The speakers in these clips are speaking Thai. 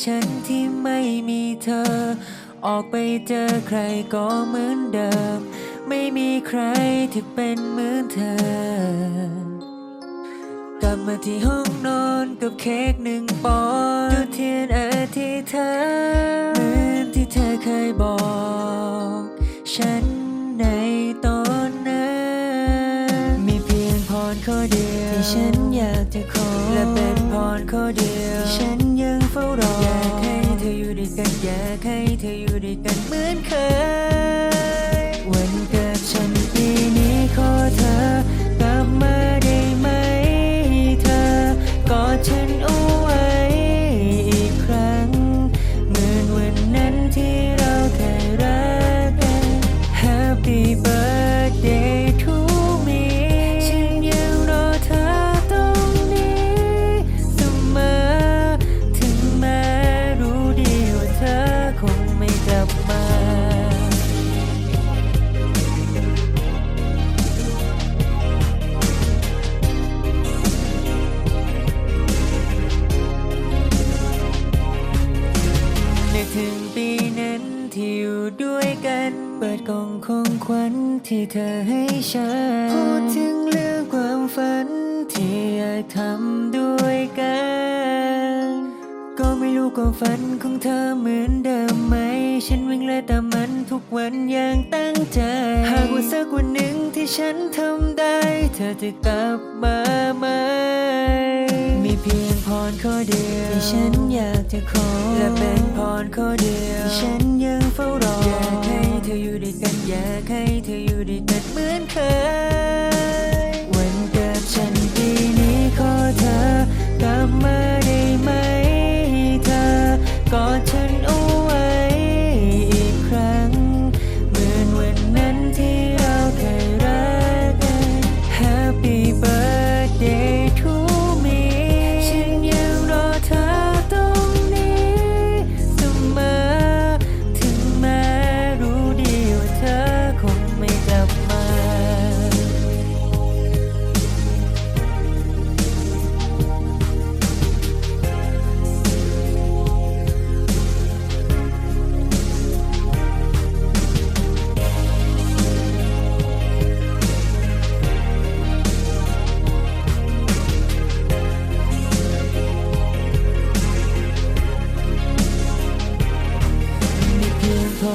ฉันที่ไม่มีเธอ ออกไปเจอใครก็เหมือนเดิม ไม่มีใครที่เป็นเหมือนเธอกลับมาที่ห้องนอนกับเค้กหนึ่งปอนด์จุดเทียนอธิษฐานเหมือนที่เธอเคยบอก ฉันในตอนนั้นมีเพียงพรข้อเดียวที่ฉันอยากจะขอและเป็นพรข้อเดียวที่ฉัน ที่อยู่ด้วยกัน เปิดกล่องของขวัญที่เธอให้ฉัน พูดถึงเรื่องความฝันที่อยากทำด้วยกัน ก็ไม่รู้ความฝันของเธอเหมือนเดิมไหม ฉันวิ่งไล่ตามมันทุกวันอย่างตั้งใจ หากว่าสักวันหนึ่งที่ฉันทำได้ เธอจะกลับมาไหม รข้อเดียวที่ฉันอยากจะขอ และเป็นพรข้อเดียวที่ฉันยังเฝ้ารออยากให้เธออยู่ด้วยกันอยากให้เธออยู่ด้วยกันเหมือนเคย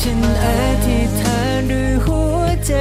ฉันอธิษฐานด้วยหัวใจ